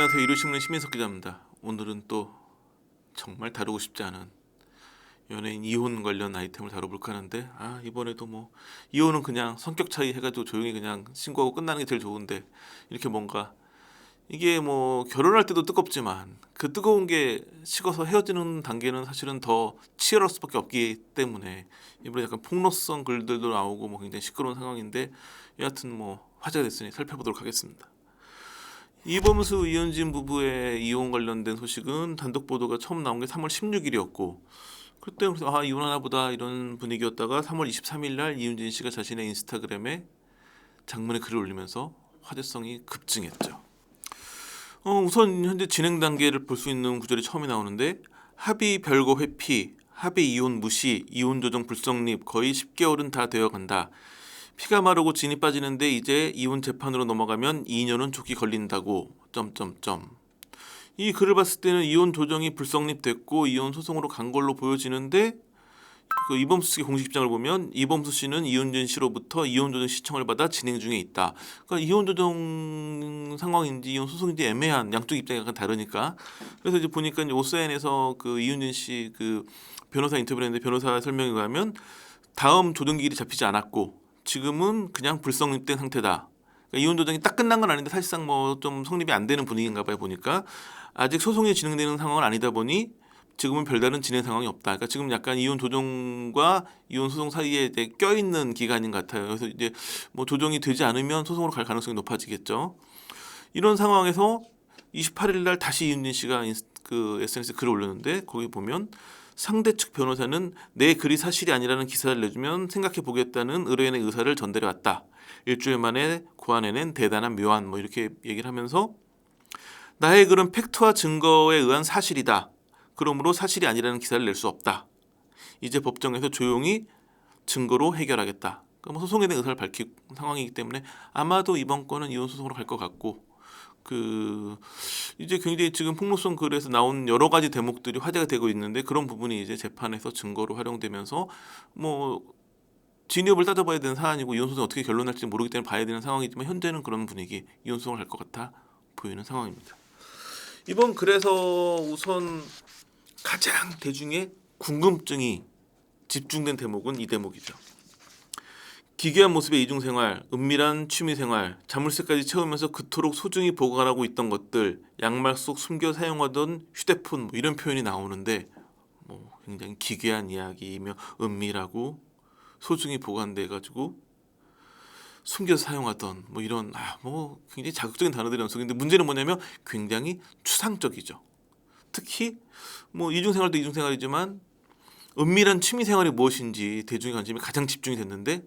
안녕하세요. 이루신문의 시민석 기자입니다. 오늘은 또 정말 다루고 싶지 않은 연예인 이혼 관련 아이템을 다뤄볼까 하는데 아 이번에도 뭐 이혼은 그냥 성격 차이 해가지고 조용히 그냥 신고하고 끝나는 게 제일 좋은데 이렇게 뭔가 이게 뭐 결혼할 때도 뜨겁지만 그 뜨거운 게 식어서 헤어지는 단계는 사실은 더 치열할 수밖에 없기 때문에 이번에 약간 폭로성 글들도 나오고 뭐 굉장히 시끄러운 상황인데 여하튼 뭐 화제가 됐으니 살펴보도록 하겠습니다. 이범수 이현진 부부의 이혼 관련된 소식은 단독 보도가 처음 나온 게 3월 16일이었고 그때 아 이혼하나 보다 이런 분위기였다가 3월 23일 날 이윤진 씨가 자신의 인스타그램에 장문의 글을 올리면서 화제성이 급증했죠. 어, 우선 현재 진행 단계를 볼 수 있는 구절이 처음에 나오는데 합의 별거 회피, 합의 이혼 무시, 이혼 조정 불성립 거의 10개월은 다 되어 간다. 피가 마르고 진이 빠지는데 이제 이혼 재판으로 넘어가면 2년은 조기 걸린다고 점점점. 이 글을 봤을 때는 이혼 조정이 불성립됐고 이혼 소송으로 간 걸로 보여지는데 그 이범수 씨 공식 입장을 보면 이범수 씨는 이윤진 씨로부터 이혼 조정 시청을 받아 진행 중에 있다. 그러니까 이혼 조정 상황인지 이혼 소송인지 애매한 양쪽 입장이 약간 다르니까 그래서 이제 보니까 이제 오사인에서 그 이윤진 씨 그 변호사 인터뷰를 했는데 변호사 설명에 의하면 다음 조정 기일이 잡히지 않았고 지금은 그냥 불성립된 상태다. 그러니까 이혼 조정이 딱 끝난 건 아닌데 사실상 뭐 좀 성립이 안 되는 분위기인가 봐요 보니까 아직 소송이 진행되는 상황은 아니다 보니 지금은 별다른 진행 상황이 없다. 그러니까 지금 약간 이혼 조정과 이혼 소송 사이에 이제 껴 있는 기간인 것 같아요. 그래서 이제 뭐 조정이 되지 않으면 소송으로 갈 가능성이 높아지겠죠. 이런 상황에서 28일 날 다시 이윤진 씨가 그 SNS에 글을 올렸는데 거기 보면 상대 측 변호사는 내 글이 사실이 아니라는 기사를 내주면 생각해 보겠다는 의뢰인의 의사를 전달해 왔다. 일주일 만에 고안해낸 대단한 묘안 뭐 이렇게 얘기를 하면서 나의 글은 팩트와 증거에 의한 사실이다. 그러므로 사실이 아니라는 기사를 낼 수 없다. 이제 법정에서 조용히 증거로 해결하겠다. 그러니까 뭐 소송에 대한 의사를 밝힌 상황이기 때문에 아마도 이번 건은 이혼 소송으로 갈 것 같고 그 이제 굉장히 지금 폭로성 글에서 나온 여러 가지 대목들이 화제가 되고 있는데 그런 부분이 이제 재판에서 증거로 활용되면서 뭐 진위업을 따져봐야 되는 사안이고 이혼 소송 어떻게 결론 날지 모르기 때문에 봐야 되는 상황이지만 현재는 그런 분위기 이혼 소송을 할 것 같아 보이는 상황입니다. 이번 글에서 우선 가장 대중의 궁금증이 집중된 대목은 이 대목이죠. 기괴한 모습의 이중생활, 은밀한 취미생활, 자물쇠까지 채우면서 그토록 소중히 보관하고 있던 것들, 양말 속 숨겨 사용하던 휴대폰 뭐 이런 표현이 나오는데 뭐 굉장히 기괴한 이야기이며 은밀하고 소중히 보관돼 가지고 숨겨 사용하던 뭐 이런 아 뭐 굉장히 자극적인 단어들이 연속인데 문제는 뭐냐면 굉장히 추상적이죠. 특히 뭐 이중생활도 이중생활이지만 은밀한 취미생활이 무엇인지 대중의 관심이 가장 집중이 됐는데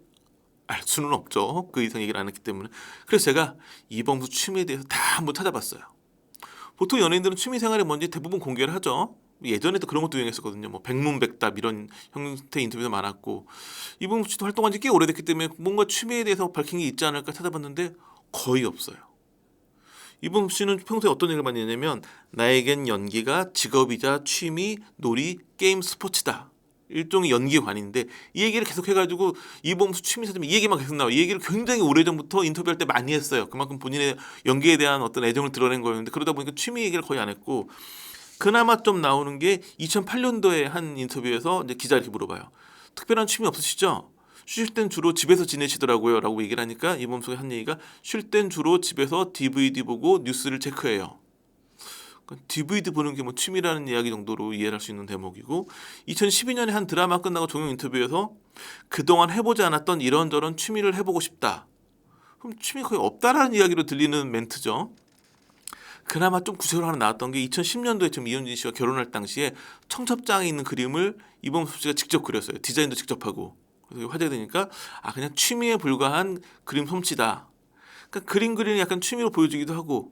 알 수는 없죠. 그 이상 얘기를 안 했기 때문에. 그래서 제가 이범수 취미에 대해서 다 한번 찾아봤어요. 보통 연예인들은 취미 생활이 뭔지 대부분 공개를 하죠. 예전에도 그런 것도 유행했었거든요. 뭐 백문백답 이런 형태 인터뷰도 많았고 이범수 씨도 활동한 지 꽤 오래됐기 때문에 뭔가 취미에 대해서 밝힌 게 있지 않을까 찾아봤는데 거의 없어요. 이범수 씨는 평소에 어떤 얘기를 많이 했냐면 나에겐 연기가 직업이자 취미, 놀이, 게임, 스포츠다. 일종의 연기관인데 이 얘기를 계속 해가지고 이범수 취미 사진 이 얘기만 계속 나와. 이 얘기를 굉장히 오래전부터 인터뷰할 때 많이 했어요. 그만큼 본인의 연기에 대한 어떤 애정을 드러낸 거였는데 그러다 보니까 취미 얘기를 거의 안 했고 그나마 좀 나오는 게 2008년도에 한 인터뷰에서 이제 기자 이렇게 물어봐요. 특별한 취미 없으시죠? 쉴 땐 주로 집에서 지내시더라고요. 라고 얘기를 하니까 이범수가 한 얘기가 쉴 땐 주로 집에서 DVD 보고 뉴스를 체크해요. DVD 보는 게 뭐 취미라는 이야기 정도로 이해할 수 있는 대목이고 2012년에 한 드라마 끝나고 종영 인터뷰에서 그동안 해보지 않았던 이런저런 취미를 해보고 싶다. 그럼 취미 거의 없다라는 이야기로 들리는 멘트죠. 그나마 좀 구체적으로 하나 나왔던 게 2010년도에 지금 이현진 씨가 결혼할 당시에 청첩장에 있는 그림을 이범수 씨가 직접 그렸어요. 디자인도 직접 하고. 그래서 화제가 되니까 아 그냥 취미에 불과한 그림 솜씨다. 그러니까 그림 그리는 약간 취미로 보여주기도 하고.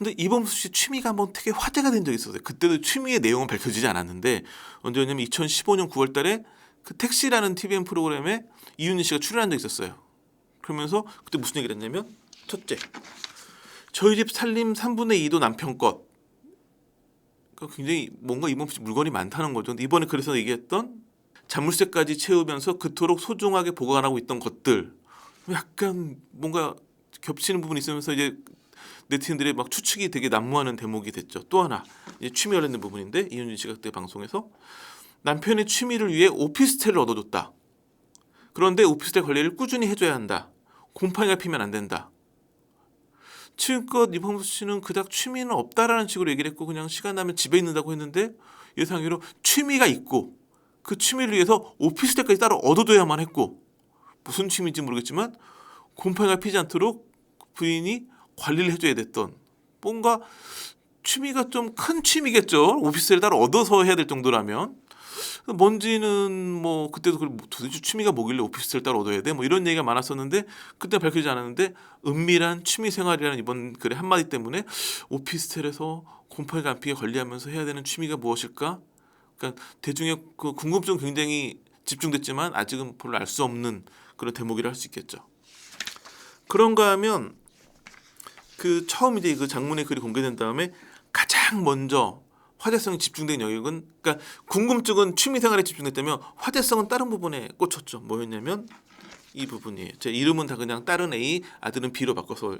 근데 이범수 씨 취미가 한번 되게 화제가 된 적이 있었어요. 그때도 취미의 내용은 밝혀지지 않았는데 언제였냐면 2015년 9월 달에 그 택시라는 TVN 프로그램에 이윤희 씨가 출연한 적이 있었어요. 그러면서 그때 무슨 얘기를 했냐면 첫째 저희 집 살림 3분의 2도 남편 것. 그러니까 굉장히 뭔가 이범수 씨 물건이 많다는 거죠. 근데 이번에 그래서 얘기했던 자물쇠까지 채우면서 그토록 소중하게 보관하고 있던 것들. 약간 뭔가 겹치는 부분이 있으면서 이제 네티즌들의 막 추측이 되게 난무하는 대목이 됐죠. 또 하나 이제 취미 관련된 부분인데 이윤진 씨가 그때 방송에서 남편의 취미를 위해 오피스텔을 얻어줬다. 그런데 오피스텔 관리를 꾸준히 해줘야 한다. 곰팡이가 피면 안 된다. 지금껏 이범수 씨는 그닥 취미는 없다라는 식으로 얘기를 했고 그냥 시간 나면 집에 있는다고 했는데 예상외로 취미가 있고 그 취미를 위해서 오피스텔까지 따로 얻어둬야만 했고 무슨 취미인지 모르겠지만 곰팡이가 피지 않도록 부인이 관리를 해줘야 됐던 뭔가 취미가 좀 큰 취미겠죠 오피스텔 따로 얻어서 해야 될 정도라면 뭔지는 뭐 그때도 그 도대체 취미가 뭐길래 오피스텔 따로 얻어야 돼? 뭐 이런 얘기가 많았었는데 그때 밝혀지지 않았는데 은밀한 취미 생활이라는 이번 글의 한마디 때문에 오피스텔에서 곰팡이가 안 피게 관리하면서 해야 되는 취미가 무엇일까? 그러니까 대중의 그 궁금증 굉장히 집중됐지만 아직은 별로 알 수 없는 그런 대목이라 할 수 있겠죠. 그런가 하면 그 처음 이제 그 장문의 글이 공개된 다음에 가장 먼저 화제성이 집중된 영역은 그러니까 궁금증은 취미생활에 집중됐다면 화제성은 다른 부분에 꽂혔죠. 뭐였냐면 이 부분이에요. 제 이름은 다 그냥 딸은 A, 아들은 B로 바꿔서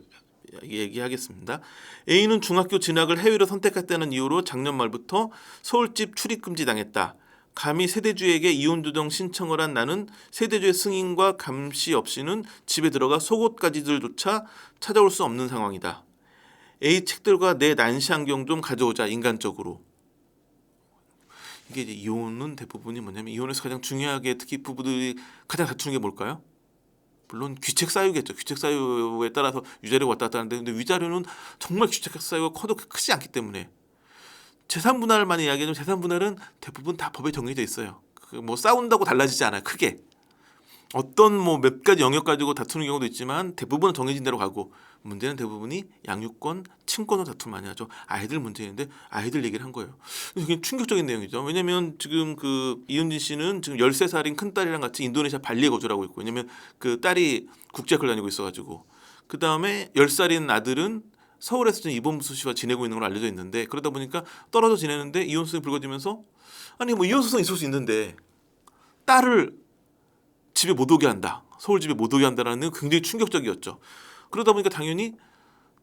얘기하겠습니다. A는 중학교 진학을 해외로 선택했다는 이유로 작년 말부터 서울집 출입금지 당했다. 감히 세대주에게 이혼 조정 신청을 한 나는 세대주의 승인과 감시 없이는 집에 들어가 속옷가지들조차 찾아올 수 없는 상황이다. A 책들과 내 난시 안경 좀 가져오자 인간적으로. 이게 이제 이혼은 대부분이 뭐냐면 이혼에서 가장 중요하게 특히 부부들이 가장 다투는 게 뭘까요? 물론 귀책 사유겠죠. 귀책 사유에 따라서 위자료가 왔다 갔다 하는데 근데 위자료는 정말 귀책 사유가 커도 크지 않기 때문에 재산 분할만 이야기하면 재산 분할은 대부분 다 법에 정해져 있어요. 그 뭐 싸운다고 달라지지 않아요. 크게. 어떤 뭐 몇 가지 영역 가지고 다투는 경우도 있지만 대부분은 정해진 대로 가고 문제는 대부분이 양육권, 친권으로 다툼 많이 하죠. 아이들 문제인데 아이들 얘기를 한 거예요. 이게 충격적인 내용이죠. 왜냐면 지금 그 이은진 씨는 지금 13살인 큰 딸이랑 같이 인도네시아 발리에 거주를 하고 있고 왜냐면 그 딸이 국제학교를 다니고 있어 가지고 그다음에 10살인 아들은 서울에서 지금 이범수 씨와 지내고 있는 걸로 알려져 있는데 그러다 보니까 떨어져 지내는데 이혼수에 불거지면서 아니 뭐 이혼수는 있을 수 있는데 딸을 집에 못 오게 한다. 서울 집에 못 오게 한다라는 건 굉장히 충격적이었죠. 그러다 보니까 당연히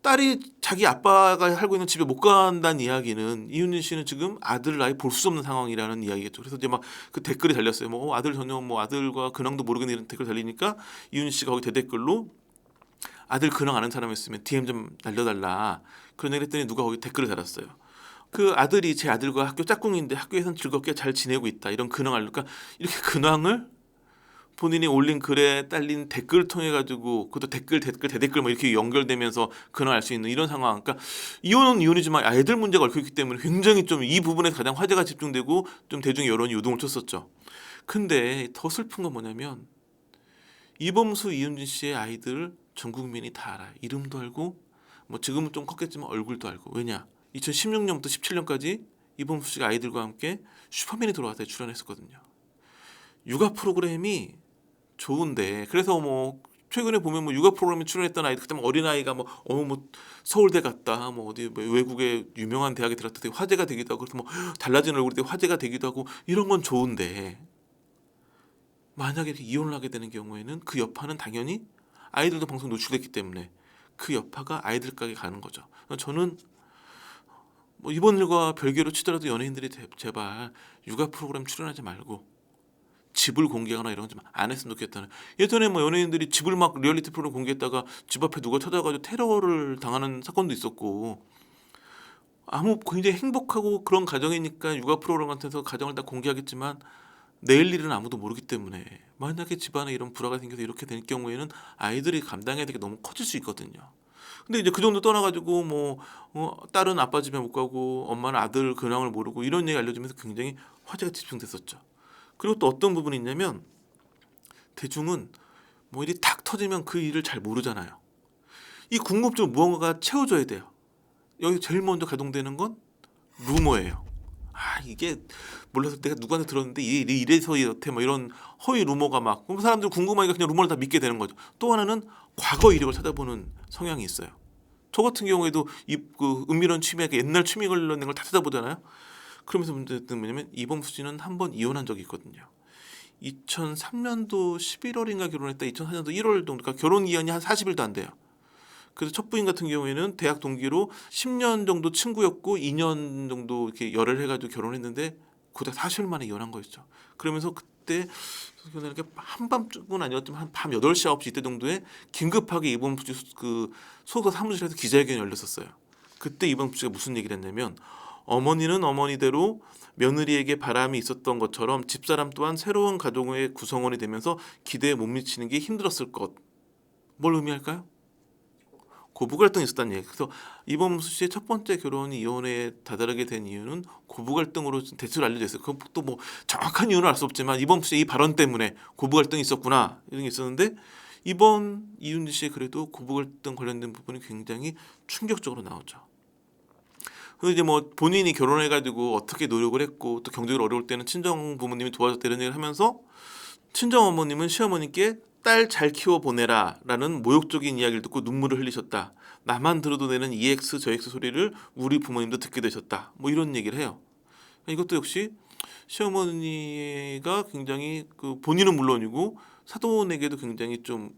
딸이 자기 아빠가 살고 있는 집에 못 간다는 이야기는 이윤진 씨는 지금 아들을 아예 볼 수 없는 상황이라는 이야기겠죠. 그래서 이제 막 그 댓글이 달렸어요. 뭐 어, 아들 전혀 뭐 아들과 근황도 모르겠는 이런 댓글 달리니까 이윤진 씨가 거기 대댓글로 아들 근황 아는 사람 있으면 DM 좀 날려달라 그런 얘기를 했더니 누가 거기 댓글을 달았어요. 그 아들이 제 아들과 학교 짝꿍인데 학교에선 즐겁게 잘 지내고 있다 이런 근황 알니까 이렇게 근황을 본인이 올린 글에 딸린 댓글 통해 가지고 그것도 댓글 댓글 대댓글 뭐 이렇게 연결되면서 근황 알 수 있는 이런 상황. 그러니까 이혼은 이혼이지만 아이들 문제가 얽혀 있기 때문에 굉장히 좀 이 부분에 가장 화제가 집중되고 좀 대중의 여론이 요동을 쳤었죠. 근데 더 슬픈 건 뭐냐면 이범수 이윤진 씨의 아이들 전 국민이 다 알아요. 이름도 알고 뭐 지금은 좀 컸겠지만 얼굴도 알고. 왜냐? 2016년부터 17년까지 이범수 씨가 아이들과 함께 슈퍼맨이 돌아와서 출연했었거든요. 육아 프로그램이 좋은데 그래서 뭐 최근에 보면 뭐 육아 프로그램에 출연했던 아이들 그때 어린 아이가 뭐 어머 뭐 서울대 갔다 뭐 어디 뭐 외국의 유명한 대학에 들었다 되게 화제가 되기도 하고 그래서 뭐 달라진 얼굴이 되게 화제가 되기도 하고 이런 건 좋은데 만약에 이렇게 이혼을 하게 되는 경우에는 그 여파는 당연히 아이들도 방송 노출됐기 때문에 그 여파가 아이들까지 가는 거죠. 저는 뭐 이번 일과 별개로 치더라도 연예인들이 제- 제발 육아 프로그램 출연하지 말고 집을 공개하거나 이런 거 좀 안 했으면 좋겠다는. 예전에 뭐 연예인들이 집을 막 리얼리티 프로그램 공개했다가 집 앞에 누가 찾아가지고 테러를 당하는 사건도 있었고 아무 굉장히 행복하고 그런 가정이니까 육아 프로그램 같아서 가정을 다 공개하겠지만 내일 일은 아무도 모르기 때문에 만약에 집안에 이런 불화가 생겨서 이렇게 될 경우에는 아이들이 감당해야 되게 너무 커질 수 있거든요. 근데 이제 그 정도 떠나가지고 뭐 어, 딸은 아빠 집에 못 가고 엄마는 아들 근황을 모르고 이런 얘기 알려주면서 굉장히 화제가 집중됐었죠. 그리고 또 어떤 부분이 있냐면 대중은 뭐 일이 탁 터지면 그 일을 잘 모르잖아요. 이 궁금증 무언가가 채워줘야 돼요. 여기 제일 먼저 가동되는 건 루머예요. 아 이게 몰라서 내가 누구한테 들었는데 이 일이 이래서 이렇대 뭐 이런 허위 루머가 막 그럼 사람들 궁금하니까 그냥 루머를 다 믿게 되는 거죠. 또 하나는 과거 이력을 찾아보는 성향이 있어요. 저 같은 경우에도 이그 은밀한 취미가 옛날 취미 관련된 걸 다 찾아보잖아요. 그러면서 문제는 뭐냐면 이범수 씨는 한 번 이혼한 적이 있거든요. 2003년도 11월인가 결혼했다. 2004년도 1월 정도. 그러니까 결혼 기한이 한 40일도 안 돼요. 그래서 첫 부인 같은 경우에는 대학 동기로 10년 정도 친구였고 2년 정도 이렇게 열을 해가지고 결혼했는데 고작 40일 만에 이혼한 거였죠. 그러면서 그때 이렇게 한밤쯤은 아니었지만 한 밤 8시 9시 이때 정도에 긴급하게 이범수 씨그 소속 사무실에서 기자회견이 열렸었어요. 그때 이범수 씨가 무슨 얘기를 했냐면 어머니는 어머니대로 며느리에게 바람이 있었던 것처럼 집사람 또한 새로운 가족의 구성원이 되면서 기대에 못 미치는 게 힘들었을 것. 뭘 의미할까요? 고부 갈등이 있었다는 얘기. 그래서 이범수 씨의 첫 번째 결혼이 이혼에 다다르게 된 이유는 고부 갈등으로 대체로 알려져 있어요. 그것도 뭐 정확한 이유는 알 수 없지만 이범수 씨의 이 발언 때문에 고부 갈등이 있었구나 이런 게 있었는데 이번 이윤지 씨의 그래도 고부 갈등 관련된 부분이 굉장히 충격적으로 나오죠. 그래서 이제 뭐 본인이 결혼해가지고 어떻게 노력을 했고 또 경제적으로 어려울 때는 친정 부모님이 도와줬다 이런 얘기를 하면서 친정 어머님은 시어머니께 딸 잘 키워 보내라 라는 모욕적인 이야기를 듣고 눈물을 흘리셨다. 나만 들어도 되는 EX 저X 소리를 우리 부모님도 듣게 되셨다. 뭐 이런 얘기를 해요. 이것도 역시 시어머니가 굉장히 그 본인은 물론이고 사돈에게도 굉장히 좀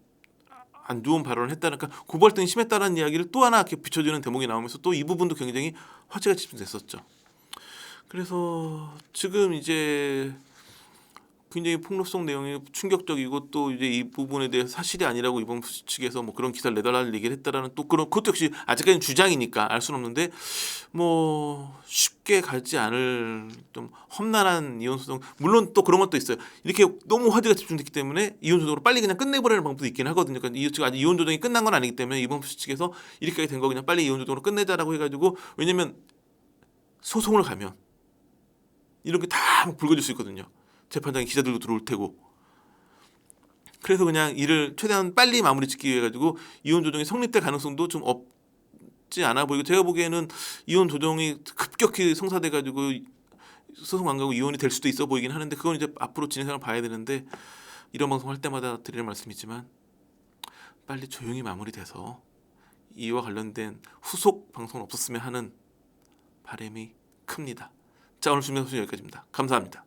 안 좋은 발언을 했다니까 고발등이 심했다는 이야기를 또 하나 이렇게 비춰주는 대목이 나오면서 또 이 부분도 굉장히 화제가 집중됐었죠. 그래서 지금 이제 굉장히 폭로성 내용이 충격적이고 또 이제 이 부분에 대해서 사실이 아니라고 이번 측에서 뭐 그런 기사를 내달라는 얘기를 했다라는 또 그런 그것도 역시 아직까지는 주장이니까 알 수는 없는데 뭐 쉽게 가지 않을 좀 험난한 이혼 소송. 물론 또 그런 것도 있어요. 이렇게 너무 화제가 집중됐기 때문에 이혼 소송으로 빨리 그냥 끝내버리는 방법도 있긴 하거든요. 그러니까 이 측 아직 이혼 조정이 끝난 건 아니기 때문에 이번 측에서 이렇게 된 거 그냥 빨리 이혼 조정으로 끝내자라고 해가지고 왜냐면 소송을 가면 이런 게다 불거질 수 있거든요. 재판장에 기자들도 들어올 테고. 그래서 그냥 이를 최대한 빨리 마무리 짓기 위해 가지고 이혼 조정이 성립될 가능성도 좀 없지 않아 보이고 제가 보기에는 이혼 조정이 급격히 성사돼 가지고 소송 안 가고 이혼이 될 수도 있어 보이긴 하는데 그건 이제 앞으로 진행상을 봐야 되는데 이런 방송 할 때마다 드리는 말씀이지만 빨리 조용히 마무리돼서 이와 관련된 후속 방송은 없었으면 하는 바람이 큽니다. 자 오늘 준비한 소식 여기까지입니다. 감사합니다.